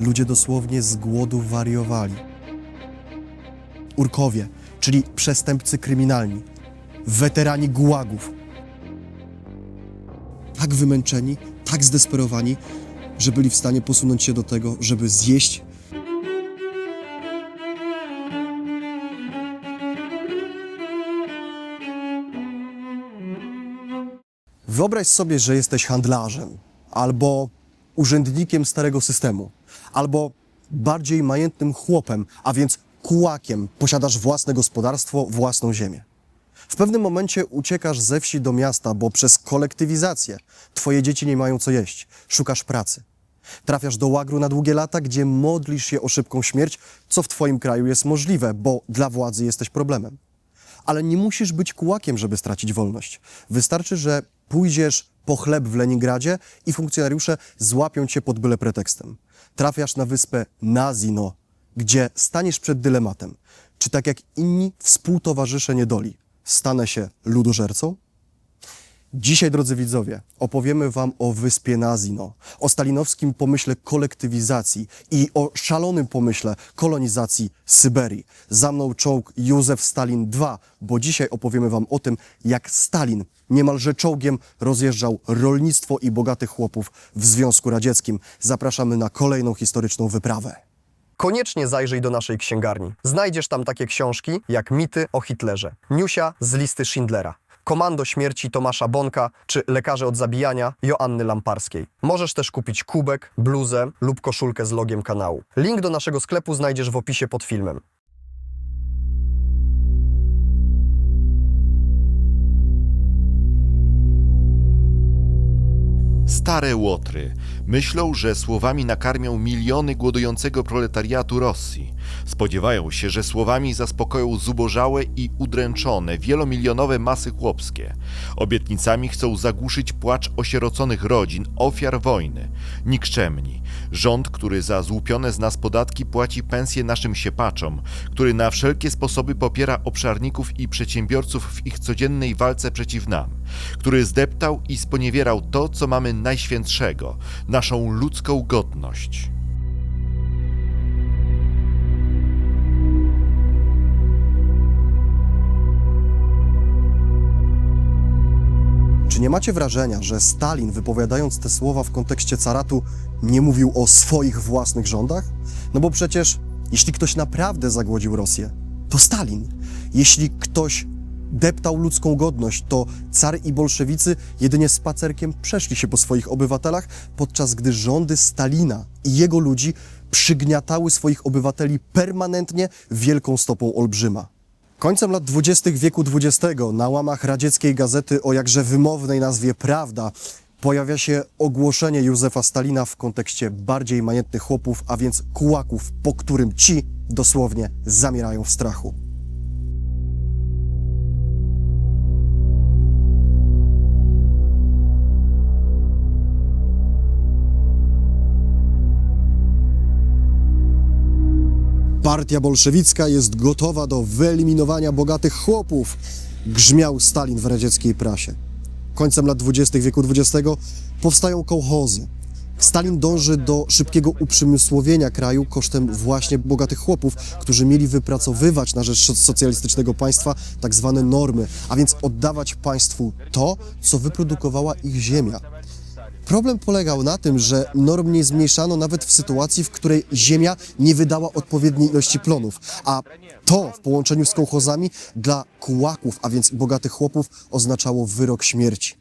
ludzie dosłownie z głodu wariowali. Urkowie, czyli przestępcy kryminalni, weterani gułagów. Tak wymęczeni, tak zdesperowani, że byli w stanie posunąć się do tego, żeby zjeść Wyobraź sobie, że jesteś handlarzem albo urzędnikiem starego systemu, albo bardziej majętnym chłopem, a więc kułakiem, posiadasz własne gospodarstwo, własną ziemię. W pewnym momencie uciekasz ze wsi do miasta, bo przez kolektywizację twoje dzieci nie mają co jeść, szukasz pracy. Trafiasz do łagru na długie lata, gdzie modlisz się o szybką śmierć, co w twoim kraju jest możliwe, bo dla władzy jesteś problemem ale nie musisz być kułakiem, żeby stracić wolność. Wystarczy, że pójdziesz po chleb w Leningradzie i funkcjonariusze złapią cię pod byle pretekstem. Trafiasz na wyspę Nazino, gdzie staniesz przed dylematem. Czy tak jak inni współtowarzysze niedoli, stanę się ludożercą? Dzisiaj, drodzy widzowie, opowiemy Wam o wyspie Nazino, o stalinowskim pomyśle kolektywizacji i o szalonym pomyśle kolonizacji Syberii. Za mną czołg Józef Stalin II, bo dzisiaj opowiemy Wam o tym, jak Stalin niemalże czołgiem rozjeżdżał rolnictwo i bogatych chłopów w Związku Radzieckim. Zapraszamy na kolejną historyczną wyprawę. Koniecznie zajrzyj do naszej księgarni. Znajdziesz tam takie książki jak Mity o Hitlerze, Niusia z listy Schindlera, Komando śmierci Tomasza Bonka czy Lekarze od zabijania Joanny Lamparskiej. Możesz też kupić kubek, bluzę lub koszulkę z logiem kanału. Link do naszego sklepu znajdziesz w opisie pod filmem. Stare łotry myślą, że słowami nakarmią miliony głodującego proletariatu Rosji. Spodziewają się, że słowami zaspokoją zubożałe i udręczone wielomilionowe masy chłopskie. Obietnicami chcą zagłuszyć płacz osieroconych rodzin, ofiar wojny. Nikczemni. Rząd, który za złupione z nas podatki płaci pensje naszym siepaczom, który na wszelkie sposoby popiera obszarników i przedsiębiorców w ich codziennej walce przeciw nam, który zdeptał i sponiewierał to, co mamy najświętszego naszą ludzką godność. Czy nie macie wrażenia, że Stalin, wypowiadając te słowa w kontekście caratu, nie mówił o swoich własnych rządach? No bo przecież, jeśli ktoś naprawdę zagłodził Rosję, to Stalin. Jeśli ktoś deptał ludzką godność, to car i bolszewicy jedynie spacerkiem przeszli się po swoich obywatelach, podczas gdy rządy Stalina i jego ludzi przygniatały swoich obywateli permanentnie wielką stopą olbrzyma. Końcem lat 20. wieku XX na łamach radzieckiej gazety o jakże wymownej nazwie Prawda pojawia się ogłoszenie Józefa Stalina w kontekście bardziej majętnych chłopów, a więc kułaków, po którym ci dosłownie zamierają w strachu. Partia bolszewicka jest gotowa do wyeliminowania bogatych chłopów, grzmiał Stalin w radzieckiej prasie. Końcem lat 20. wieku XX powstają kołchozy. Stalin dąży do szybkiego uprzemysłowienia kraju kosztem właśnie bogatych chłopów, którzy mieli wypracowywać na rzecz socjalistycznego państwa tak zwane normy, a więc oddawać państwu to, co wyprodukowała ich ziemia. Problem polegał na tym, że norm nie zmniejszano nawet w sytuacji, w której ziemia nie wydała odpowiedniej ilości plonów, a to w połączeniu z kołchozami dla kułaków, a więc bogatych chłopów, oznaczało wyrok śmierci.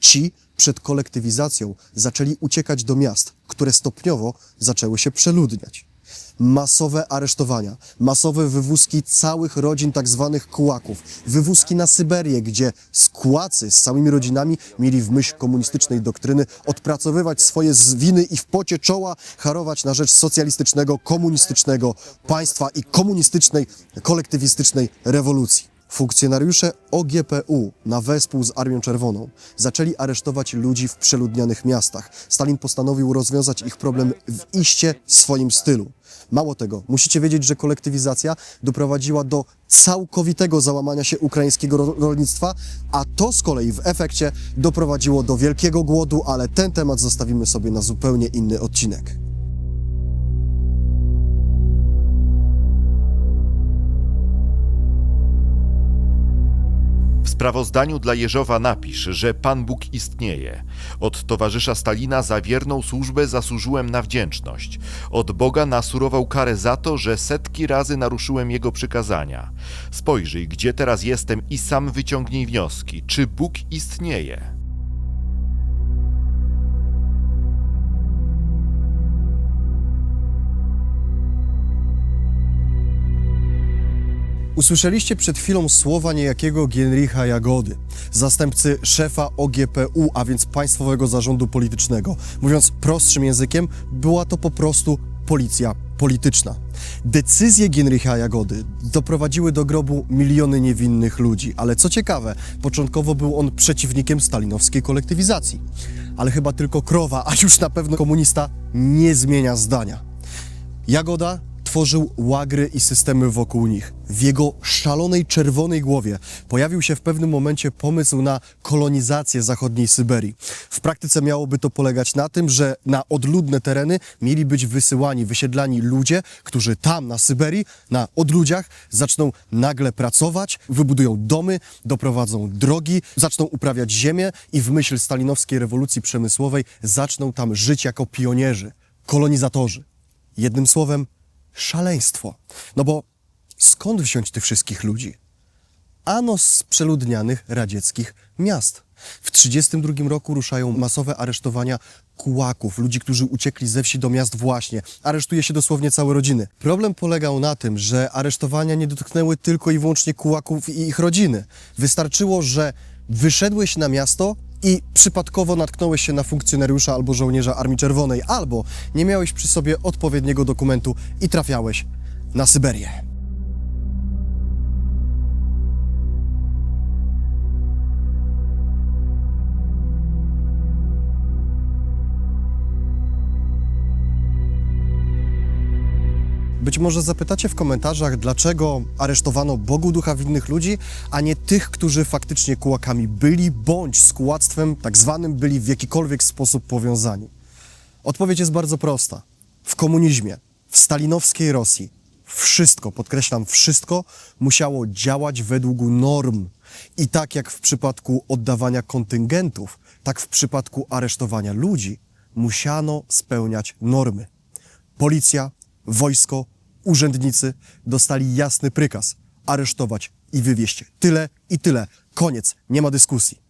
Ci przed kolektywizacją zaczęli uciekać do miast, które stopniowo zaczęły się przeludniać. Masowe aresztowania, masowe wywózki całych rodzin tak zwanych kułaków, wywózki na Syberię, gdzie skłacy z całymi rodzinami mieli w myśl komunistycznej doktryny odpracowywać swoje zwiny i w pocie czoła harować na rzecz socjalistycznego, komunistycznego państwa i komunistycznej, kolektywistycznej rewolucji. Funkcjonariusze OGPU na wespół z Armią Czerwoną zaczęli aresztować ludzi w przeludnianych miastach. Stalin postanowił rozwiązać ich problem w iście swoim stylu. Mało tego, musicie wiedzieć, że kolektywizacja doprowadziła do całkowitego załamania się ukraińskiego ro- rolnictwa, a to z kolei w efekcie doprowadziło do wielkiego głodu, ale ten temat zostawimy sobie na zupełnie inny odcinek. Sprawozdaniu dla Jeżowa napisz, że Pan Bóg istnieje. Od towarzysza Stalina za wierną służbę zasłużyłem na wdzięczność. Od Boga nasurował karę za to, że setki razy naruszyłem Jego przykazania. Spojrzyj, gdzie teraz jestem i sam wyciągnij wnioski. Czy Bóg istnieje? Usłyszeliście przed chwilą słowa niejakiego Gienricha Jagody, zastępcy szefa OGPU, a więc Państwowego Zarządu Politycznego. Mówiąc prostszym językiem, była to po prostu policja polityczna. Decyzje Gienricha Jagody doprowadziły do grobu miliony niewinnych ludzi, ale co ciekawe, początkowo był on przeciwnikiem stalinowskiej kolektywizacji. Ale chyba tylko krowa, a już na pewno komunista nie zmienia zdania. Jagoda tworzył łagry i systemy wokół nich. W jego szalonej czerwonej głowie pojawił się w pewnym momencie pomysł na kolonizację zachodniej Syberii. W praktyce miałoby to polegać na tym, że na odludne tereny mieli być wysyłani, wysiedlani ludzie, którzy tam na Syberii, na odludziach zaczną nagle pracować, wybudują domy, doprowadzą drogi, zaczną uprawiać ziemię i w myśl stalinowskiej rewolucji przemysłowej zaczną tam żyć jako pionierzy, kolonizatorzy. Jednym szaleństwo. No bo skąd wziąć tych wszystkich ludzi? Ano z przeludnianych radzieckich miast. W 1932 roku ruszają masowe aresztowania kułaków, ludzi, którzy uciekli ze wsi do miast właśnie. Aresztuje się dosłownie całe rodziny. Problem polegał na tym, że aresztowania nie dotknęły tylko i wyłącznie kułaków i ich rodziny. Wystarczyło, że wyszedłeś na miasto i przypadkowo natknąłeś się na funkcjonariusza albo żołnierza Armii Czerwonej, albo nie miałeś przy sobie odpowiedniego dokumentu i trafiałeś na Syberię. Być może zapytacie w komentarzach, dlaczego aresztowano Bogu ducha winnych ludzi, a nie tych, którzy faktycznie kułakami byli, bądź z kułactwem tak zwanym byli w jakikolwiek sposób powiązani. Odpowiedź jest bardzo prosta. W komunizmie, w stalinowskiej Rosji, wszystko, podkreślam, wszystko musiało działać według norm. I tak jak w przypadku oddawania kontyngentów, tak w przypadku aresztowania ludzi, musiano spełniać normy. Policja, wojsko, urzędnicy dostali jasny prykaz aresztować i wywieźć tyle i tyle. Koniec, nie ma dyskusji.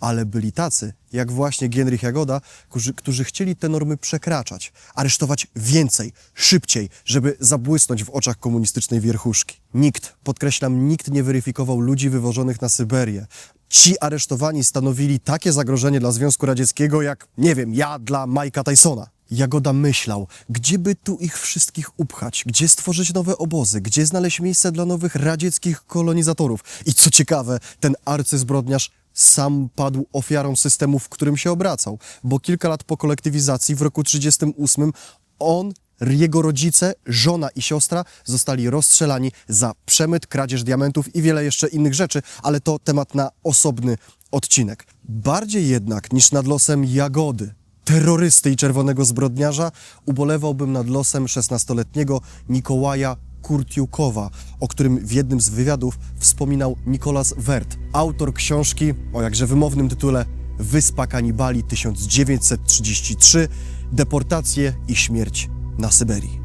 Ale byli tacy, jak właśnie Gienrich Jagoda, którzy, którzy chcieli te normy przekraczać, aresztować więcej, szybciej, żeby zabłysnąć w oczach komunistycznej wierchuszki. Nikt, podkreślam, nikt nie weryfikował ludzi wywożonych na Syberię. Ci aresztowani stanowili takie zagrożenie dla Związku Radzieckiego, jak, nie wiem, ja dla Mike'a Tysona. Jagoda myślał, gdzie by tu ich wszystkich upchać, gdzie stworzyć nowe obozy, gdzie znaleźć miejsce dla nowych radzieckich kolonizatorów. I co ciekawe, ten arcyzbrodniarz sam padł ofiarą systemu, w którym się obracał, bo kilka lat po kolektywizacji, w roku 1938, on, jego rodzice, żona i siostra zostali rozstrzelani za przemyt, kradzież diamentów i wiele jeszcze innych rzeczy, ale to temat na osobny odcinek. Bardziej jednak niż nad losem Jagody, terrorysty i czerwonego zbrodniarza, ubolewałbym nad losem 16-letniego Nikołaja Kurtiukowa, o którym w jednym z wywiadów wspominał Nicolas Wert, autor książki o jakże wymownym tytule Wyspa Kanibali 1933 Deportacje i śmierć na Syberii.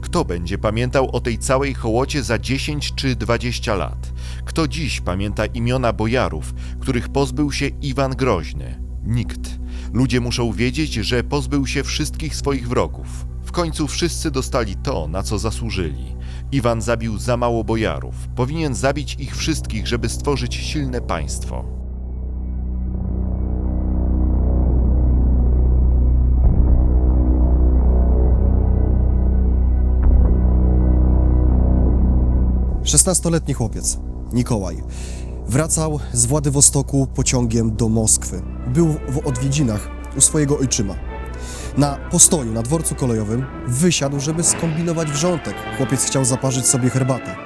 Kto będzie pamiętał o tej całej hołocie za 10 czy 20 lat? Kto dziś pamięta imiona bojarów, których pozbył się Iwan Groźny? Nikt. Ludzie muszą wiedzieć, że pozbył się wszystkich swoich wrogów. W końcu wszyscy dostali to, na co zasłużyli. Iwan zabił za mało bojarów. Powinien zabić ich wszystkich, żeby stworzyć silne państwo. Szesnastoletni chłopiec, Nikołaj, wracał z Władywostoku pociągiem do Moskwy. Był w odwiedzinach u swojego ojczyma. Na postoju na dworcu kolejowym wysiadł, żeby skombinować wrzątek. Chłopiec chciał zaparzyć sobie herbatę.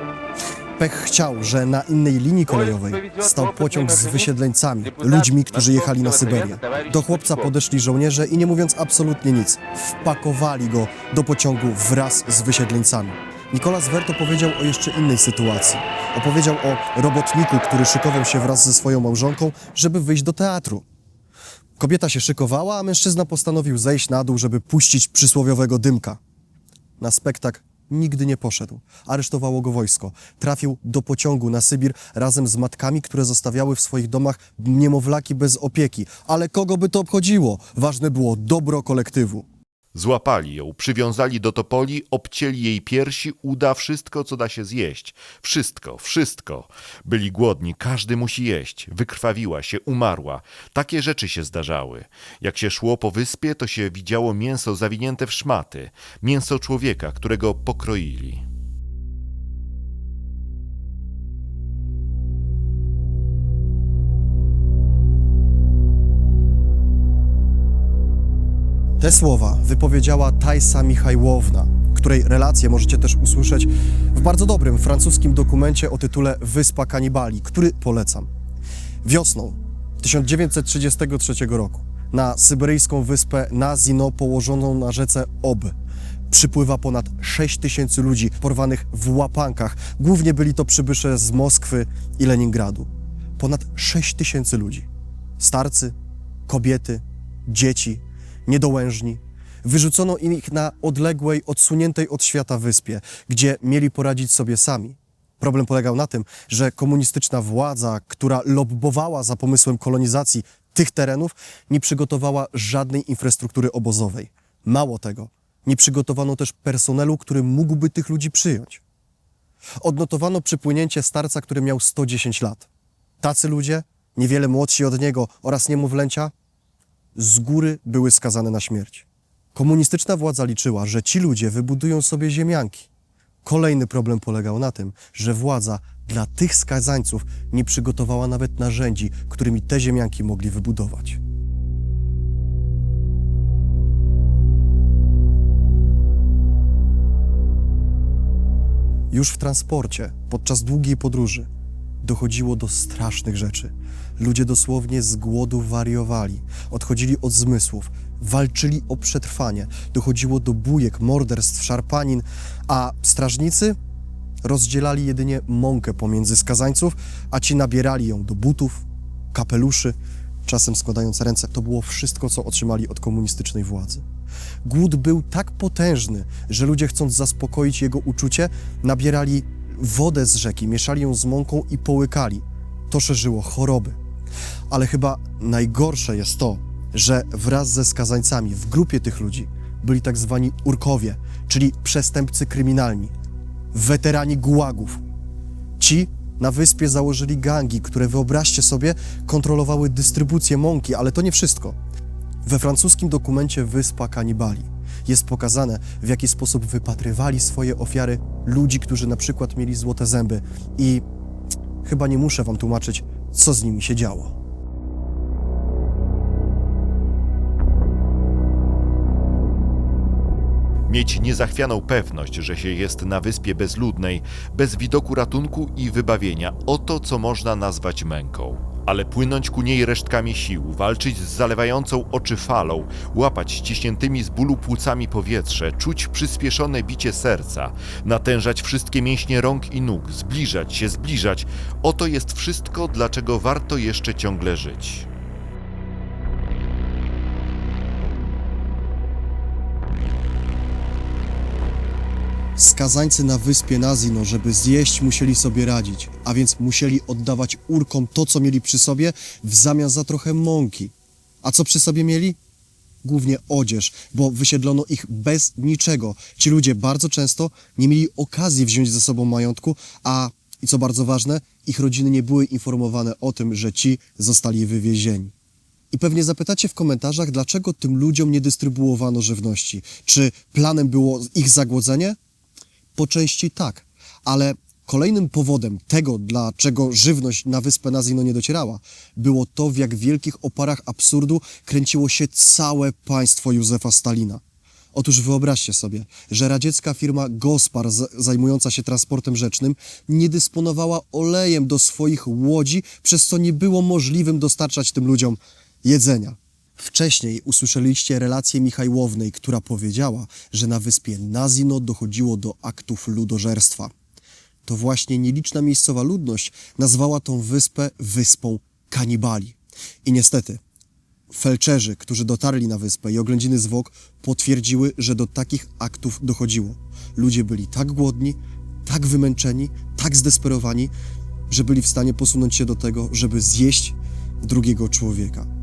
Pech chciał, że na innej linii kolejowej stał pociąg z wysiedleńcami, ludźmi, którzy jechali na Syberię. Do chłopca podeszli żołnierze i nie mówiąc absolutnie nic, wpakowali go do pociągu wraz z wysiedleńcami. Nicolas Werto powiedział o jeszcze innej sytuacji. Opowiedział o robotniku, który szykował się wraz ze swoją małżonką, żeby wyjść do teatru. Kobieta się szykowała, a mężczyzna postanowił zejść na dół, żeby puścić przysłowiowego dymka. Na spektakl nigdy nie poszedł. Aresztowało go wojsko. Trafił do pociągu na Sybir razem z matkami, które zostawiały w swoich domach niemowlaki bez opieki. Ale kogo by to obchodziło? Ważne było dobro kolektywu. Złapali ją, przywiązali do topoli, obcięli jej piersi, uda, wszystko, co da się zjeść. Wszystko, wszystko. Byli głodni, każdy musi jeść. Wykrwawiła się, umarła. Takie rzeczy się zdarzały. Jak się szło po wyspie, to się widziało mięso zawinięte w szmaty. Mięso człowieka, którego pokroili. Te słowa wypowiedziała Tajsa Michajłowna, której relację możecie też usłyszeć w bardzo dobrym francuskim dokumencie o tytule Wyspa Kanibali, który polecam. Wiosną 1933 roku na syberyjską wyspę Nazino położoną na rzece Ob przypływa ponad 6 tysięcy ludzi porwanych w łapankach. Głównie byli to przybysze z Moskwy i Leningradu. Ponad 6 tysięcy ludzi. Starcy, kobiety, dzieci, niedołężni. Wyrzucono ich na odległej, odsuniętej od świata wyspie, gdzie mieli poradzić sobie sami. Problem polegał na tym, że komunistyczna władza, która lobbowała za pomysłem kolonizacji tych terenów, nie przygotowała żadnej infrastruktury obozowej. Mało tego, nie przygotowano też personelu, który mógłby tych ludzi przyjąć. Odnotowano przypłynięcie starca, który miał 110 lat. Tacy ludzie, niewiele młodsi od niego oraz niemowlęcia, z góry były skazane na śmierć. Komunistyczna władza liczyła, że ci ludzie wybudują sobie ziemianki. Kolejny problem polegał na tym, że władza dla tych skazańców nie przygotowała nawet narzędzi, którymi te ziemianki mogli wybudować. Już w transporcie, podczas długiej podróży, dochodziło do strasznych rzeczy. Ludzie dosłownie z głodu wariowali, odchodzili od zmysłów, walczyli o przetrwanie, dochodziło do bujek, morderstw, szarpanin, a strażnicy rozdzielali jedynie mąkę pomiędzy skazańców, a ci nabierali ją do butów, kapeluszy, czasem składając ręce. To było wszystko, co otrzymali od komunistycznej władzy. Głód był tak potężny, że ludzie chcąc zaspokoić jego uczucie, nabierali wodę z rzeki, mieszali ją z mąką i połykali. To szerzyło choroby. Ale chyba najgorsze jest to, że wraz ze skazańcami w grupie tych ludzi byli tak zwani urkowie, czyli przestępcy kryminalni, weterani gułagów. Ci na wyspie założyli gangi, które wyobraźcie sobie kontrolowały dystrybucję mąki, ale to nie wszystko. We francuskim dokumencie Wyspa Kanibali jest pokazane, w jaki sposób wypatrywali swoje ofiary ludzi, którzy na przykład mieli złote zęby i chyba nie muszę wam tłumaczyć, co z nimi się działo. Mieć niezachwianą pewność, że się jest na wyspie bezludnej, bez widoku ratunku i wybawienia, oto co można nazwać męką. Ale płynąć ku niej resztkami sił, walczyć z zalewającą oczy falą, łapać ściśniętymi z bólu płucami powietrze, czuć przyspieszone bicie serca, natężać wszystkie mięśnie rąk i nóg, zbliżać się, zbliżać oto jest wszystko, dlaczego warto jeszcze ciągle żyć. Skazańcy na wyspie Nazino, żeby zjeść, musieli sobie radzić, a więc musieli oddawać urkom to, co mieli przy sobie, w zamian za trochę mąki. A co przy sobie mieli? Głównie odzież, bo wysiedlono ich bez niczego. Ci ludzie bardzo często nie mieli okazji wziąć ze sobą majątku, a i co bardzo ważne, ich rodziny nie były informowane o tym, że ci zostali wywiezieni. I pewnie zapytacie w komentarzach, dlaczego tym ludziom nie dystrybuowano żywności. Czy planem było ich zagłodzenie? Po części tak, ale kolejnym powodem tego, dlaczego żywność na wyspę Nazino nie docierała, było to, w jak wielkich oparach absurdu kręciło się całe państwo Józefa Stalina. Otóż wyobraźcie sobie, że radziecka firma Gospar zajmująca się transportem rzecznym nie dysponowała olejem do swoich łodzi, przez co nie było możliwym dostarczać tym ludziom jedzenia. Wcześniej usłyszeliście relację Michajłownej, która powiedziała, że na wyspie Nazino dochodziło do aktów ludożerstwa. To właśnie nieliczna miejscowa ludność nazwała tą wyspę wyspą kanibali. I niestety, felczerzy, którzy dotarli na wyspę i oględziny zwłok potwierdziły, że do takich aktów dochodziło. Ludzie byli tak głodni, tak wymęczeni, tak zdesperowani, że byli w stanie posunąć się do tego, żeby zjeść drugiego człowieka.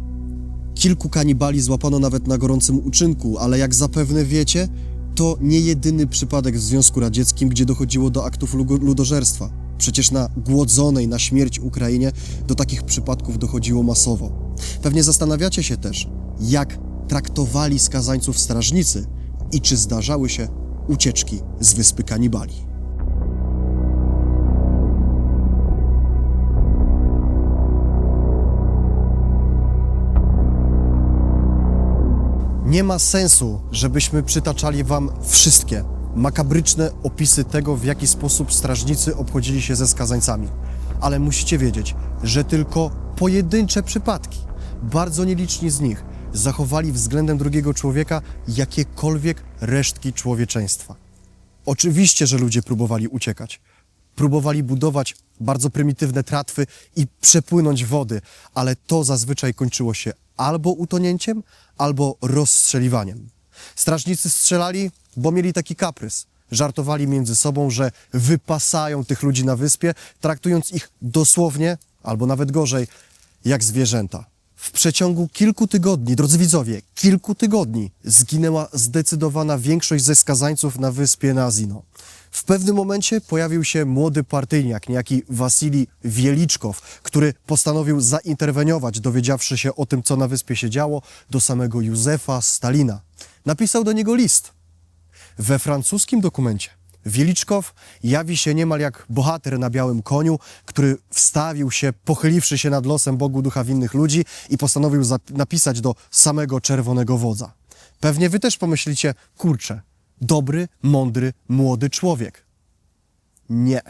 Kilku kanibali złapano nawet na gorącym uczynku, ale jak zapewne wiecie, to nie jedyny przypadek w Związku Radzieckim, gdzie dochodziło do aktów ludożerstwa. Przecież na głodzonej na śmierć Ukrainie do takich przypadków dochodziło masowo. Pewnie zastanawiacie się też, jak traktowali skazańców strażnicy i czy zdarzały się ucieczki z wyspy kanibali. Nie ma sensu, żebyśmy przytaczali wam wszystkie makabryczne opisy tego, w jaki sposób strażnicy obchodzili się ze skazańcami. Ale musicie wiedzieć, że tylko pojedyncze przypadki, bardzo nieliczni z nich, zachowali względem drugiego człowieka jakiekolwiek resztki człowieczeństwa. Oczywiście, że ludzie próbowali uciekać. Próbowali budować bardzo prymitywne tratwy i przepłynąć wody, ale to zazwyczaj kończyło się albo utonięciem, albo rozstrzeliwaniem. Strażnicy strzelali, bo mieli taki kaprys. Żartowali między sobą, że wypasają tych ludzi na wyspie, traktując ich dosłownie, albo nawet gorzej, jak zwierzęta. W przeciągu kilku tygodni, drodzy widzowie, kilku tygodni zginęła zdecydowana większość ze skazańców na wyspie Nazino. W pewnym momencie pojawił się młody partyjniak, niejaki Wasili Wieliczkow, który postanowił zainterweniować, dowiedziawszy się o tym, co na wyspie się działo, do samego Józefa Stalina. Napisał do niego list. We francuskim dokumencie Wieliczkow jawi się niemal jak bohater na białym koniu, który wstawił się, pochyliwszy się nad losem Bogu ducha winnych ludzi i postanowił napisać do samego czerwonego wodza. Pewnie wy też pomyślicie, kurczę, dobry, mądry, młody człowiek. Nie.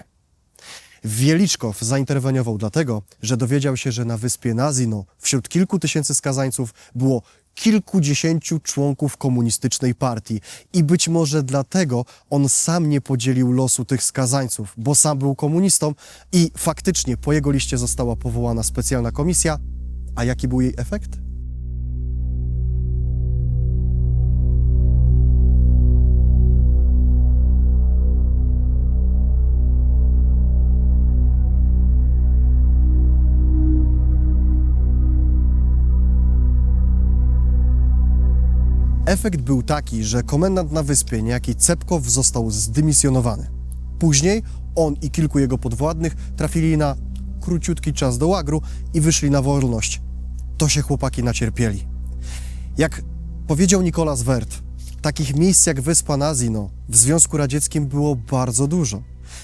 Wieliczkow zainterweniował dlatego, że dowiedział się, że na wyspie Nazino wśród kilku tysięcy skazańców było kilkudziesięciu członków komunistycznej partii i być może dlatego on sam nie podzielił losu tych skazańców, bo sam był komunistą i faktycznie po jego liście została powołana specjalna komisja. A jaki był jej efekt? Efekt był taki, że komendant na wyspie, niejaki Cepkow, został zdymisjonowany. Później on i kilku jego podwładnych trafili na króciutki czas do łagru i wyszli na wolność. To się chłopaki nacierpieli. Jak powiedział Nicolas Wert, takich miejsc jak wyspa Nazino w Związku Radzieckim było bardzo dużo.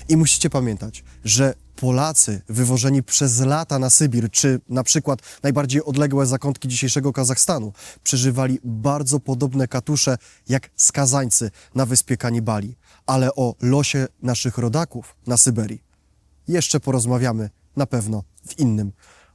I musicie pamiętać, że Polacy wywożeni przez lata na Sybir, czy na przykład najbardziej odległe zakątki dzisiejszego Kazachstanu, przeżywali bardzo podobne katusze jak skazańcy na wyspie Kanibali. Ale o losie naszych rodaków na Syberii jeszcze porozmawiamy na pewno w innym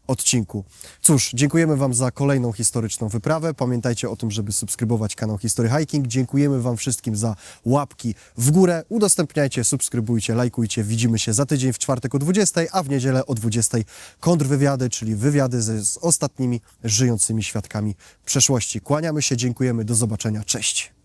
odcinku. Cóż, dziękujemy Wam za kolejną historyczną wyprawę. Pamiętajcie o tym, żeby subskrybować kanał History Hiking. Dziękujemy Wam wszystkim za łapki w górę. Udostępniajcie, subskrybujcie, lajkujcie. Widzimy się za tydzień w czwartek o 20, a w niedzielę o 20 kontrwywiady, czyli wywiady ze, z ostatnimi żyjącymi świadkami przeszłości. Kłaniamy się, dziękujemy, do zobaczenia, cześć.